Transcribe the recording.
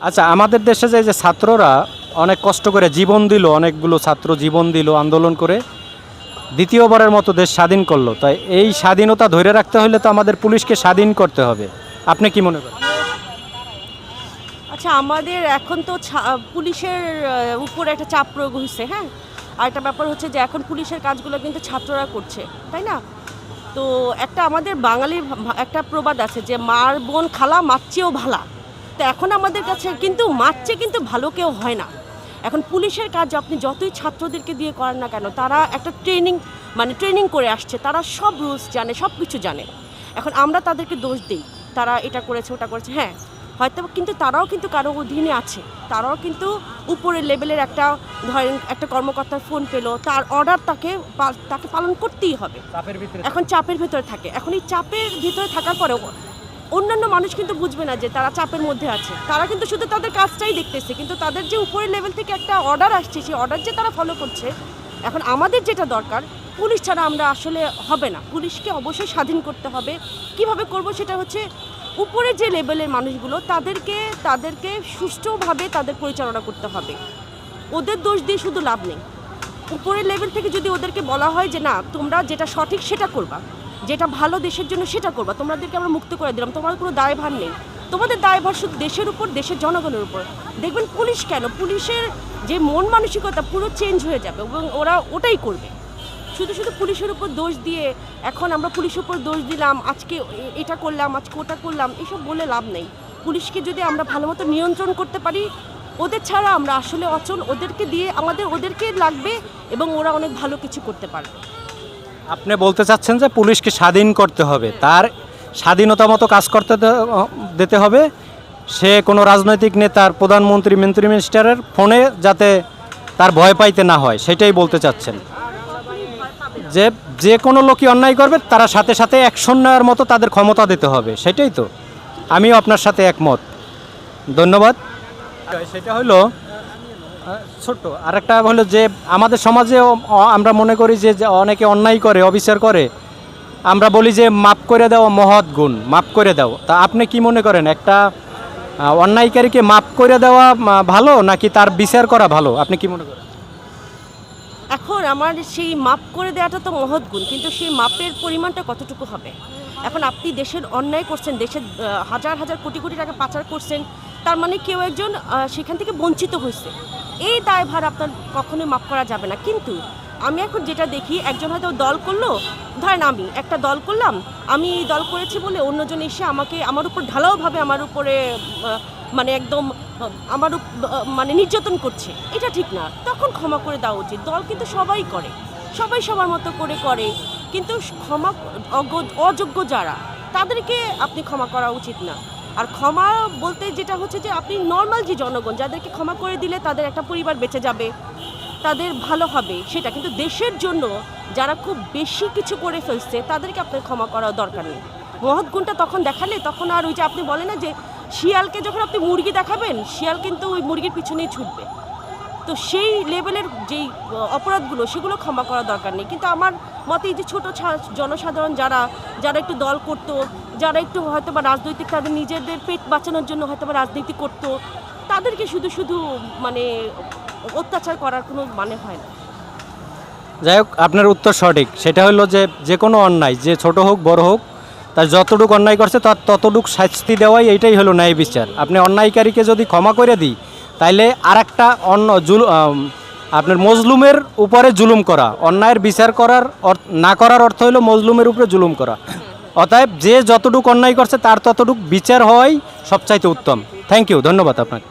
আচ্ছা আমাদের দেশে যে ছাত্ররা অনেক কষ্ট করে জীবন দিল, অনেকগুলো ছাত্র জীবন দিল, আন্দোলন করে দ্বিতীয়বারের মতো দেশ স্বাধীন করল। তাই এই স্বাধীনতা ধরে রাখতে হলে তো আমাদের পুলিশকে স্বাধীন করতে হবে। আপনি কি মনে করেন? আচ্ছা আমাদের এখন তো পুলিশের উপর একটা চাপ প্রয়োগ হয়েছে হ্যাঁ? আর একটা ব্যাপার হচ্ছে যে এখন পুলিশের কাজগুলো কিন্তু ছাত্ররা করছে, তাই না? তো একটা আমাদের বাঙালির একটা প্রবাদ আছে যে মার বোন খালা মারচেও ভালা। তো এখন আমাদের কাছে কিন্তু মারচে কিন্তু ভালো কেউ হয় না। এখন পুলিশের কাজ আপনি যতই ছাত্রদেরকে দিয়ে করেন না কেন তারা একটা ট্রেনিং মানে ট্রেনিং করে আসছে তারা সব রুলস জানে সব কিছু জানে। এখন আমরা তাদেরকে দোষ দিই তারা এটা করেছে ওটা করেছে হ্যাঁ হয়তো কিন্তু তারাও কিন্তু কারও অধীনে আছে তারাও কিন্তু উপরের লেভেলের একটা ধরেন একটা কর্মকর্তার ফোন পেল তার অর্ডার তাকে তাকে পালন করতেই হবে। চাপের ভিতরে এখন চাপের ভেতরে থাকে এখন এই চাপের ভিতরে থাকার পরেও অন্যান্য মানুষ কিন্তু বুঝবে না যে তারা চাপের মধ্যে আছে। তারা কিন্তু শুধু তাদের কাজটাই দেখতেছে, কিন্তু তাদের যে উপরের লেভেল থেকে একটা অর্ডার আসছে, সেই অর্ডার যে তারা ফলো করছে, এখন আমাদের যেটা দরকার, পুলিশ ছাড়া আমরা আসলে হবে না। পুলিশকে অবশ্যই স্বাধীন করতে হবে। কীভাবে করব সেটা হচ্ছে, উপরে যে লেভেলের মানুষগুলো, তাদেরকে তাদেরকে সুষ্ঠুভাবে তাদের পরিচালনা করতে হবে। ওদের দোষ দিয়ে শুধু লাভ নেই। উপরের লেভেল থেকে যদি ওদেরকে বলা হয় যে, না, তোমরা যেটা সঠিক সেটা করবা। যেটা ভালো দেশের জন্য সেটা করবা। তোমাদেরকে আমরা মুক্ত করে দিলাম। তোমার কোনো দায়ভার নেই। তোমাদের দায়ভার শুধু দেশের উপর, দেশের জনগণের উপর। দেখবেন পুলিশ কেন? পুলিশের যে মন মানসিকতা পুরো চেঞ্জ হয়ে যাবে এবং ওরা ওটাই করবে। শুধু শুধু পুলিশের উপর দোষ দিয়ে এখন আমরা পুলিশের উপর দোষ দিলাম, আজকে এটা করলাম, আজকে ওটা করলাম, এসব বলে লাভ নেই। পুলিশকে যদি আমরা ভালো মতো নিয়ন্ত্রণ করতে পারি, ওদের ছাড়া আমরা আসলে অচল, ওদেরকে দিয়ে আমাদের, ওদেরকে লাগবে এবং ওরা অনেক ভালো কিছু করতে পারবে। আপনি বলতে চাচ্ছেন যে পুলিশকে স্বাধীন করতে হবে। তার স্বাধীনতা মতো কাজ করতে দিতে হবে। সে কোনো রাজনৈতিক নেতার প্রধানমন্ত্রী মন্ত্রী মিনিস্টারের ফোনে যাতে তার ভয় পাইতে না হয় সেটাই বলতে চাচ্ছেন। যে যে কোনো লোকই অন্যায় করবে তারা সাথে সাথে অ্যাকশন নেওয়ার মতো তাদের ক্ষমতা দিতে হবে সেটাই তো। আমিও আপনার সাথে একমত। ধন্যবাদ। সেটা হলো ছোট্ট। আরেকটা হলো যে, আমাদের সমাজে আমরা মনে করি যে অনেকে অন্যায় করে, অবিচার করে। আমরা বলি যে মাপ করে দেওয়া মহৎ গুণ মাপ করে দাও। তা আপনি কি মনে করেন? একটা অন্যায়কারীকে মাপ করে দেওয়া ভালো, নাকি তার বিচার করা ভালো? আপনি কি মনে করেন? এখন আমার সেই মাপ করে দেওয়াটা তো মহৎ গুণ, কিন্তু সেই মাপের পরিমাণটা কতটুকু হবে? এখন আপনি দেশের অন্যায় করছেন, দেশের হাজার হাজার, কোটি কোটি টাকা পাচার করছেন, তার মানে কেউ একজন সেখান থেকে বঞ্চিত হয়েছে। এই দায়ভার আপনার কখনোই মাপ করা যাবে না। কিন্তু আমি এখন যেটা দেখি, একজন হয়তো দল করল, ধরেন আমি একটা দল করলাম, আমি এই দল করেছি বলে অন্যজন এসে আমাকে আমার উপর ঢালাওভাবে আমার উপরে মানে একদম, আমার মানে নির্যাতন করছে। এটা ঠিক না। তখন ক্ষমা করে দেওয়া উচিত। দল কিন্তু সবাই করে। সবাই সবার মতো করে করে। কিন্তু ক্ষমা অযোগ্য যারা, তাদেরকে আপনি ক্ষমা করা উচিত না। আর ক্ষমা বলতে যেটা হচ্ছে যে আপনি নর্মাল যে জনগণ, যাদেরকে ক্ষমা করে দিলে তাদের একটা পরিবার বেঁচে যাবে, তাদের ভালো হবে, সেটা। কিন্তু দেশের জন্য যারা খুব বেশি কিছু করে ফেলছে, তাদেরকে আপনার ক্ষমা করা দরকার নেই। মহৎ গুণটা তখন দেখালে, তখন আর ওই যে আপনি বলেন না যে শিয়ালকে যখন আপনি মুরগি দেখাবেন, শিয়াল কিন্তু ওই মুরগির পিছনেই ছুটবে। তো সেই লেভেলের যেই অপরাধগুলো, সেগুলো ক্ষমা করা দরকার নেই। কিন্তু আমার মতে যে ছোটো জনসাধারণ যারা যারা একটু দল করতো, যারা একটু হয়তো বা রাজনৈতিক, তাদের নিজেদের পেট বাঁচানোর জন্য হয়তো বা রাজনীতি করতো, তাদেরকে শুধু শুধু মানে অত্যাচার করার কোনো মানে হয় না। যাই হোক, আপনার উত্তর সঠিক। সেটা হলো যে যে কোনো অন্যায়, যে ছোট হোক, বড় হোক, তার যতটুকু অন্যায় করছে, তার ততটুক শাস্তি দেওয়াই এইটাই হলো ন্যায় বিচার। আপনি অন্যায়কারীকে যদি ক্ষমা করে দিই তাইলে আর একটা অন্য জুল আপনার মজলুমের উপরে জুলুম করা। অন্যায়ের বিচার করার না করার অর্থ হলো মজলুমের উপরে জুলুম করা। অতএব যে যতটুকু অন্যায় করছে, তার ততটুকু বিচার হওয়াই সবচাইতে উত্তম। থ্যাংক ইউ ধন্যবাদ আপনাকে।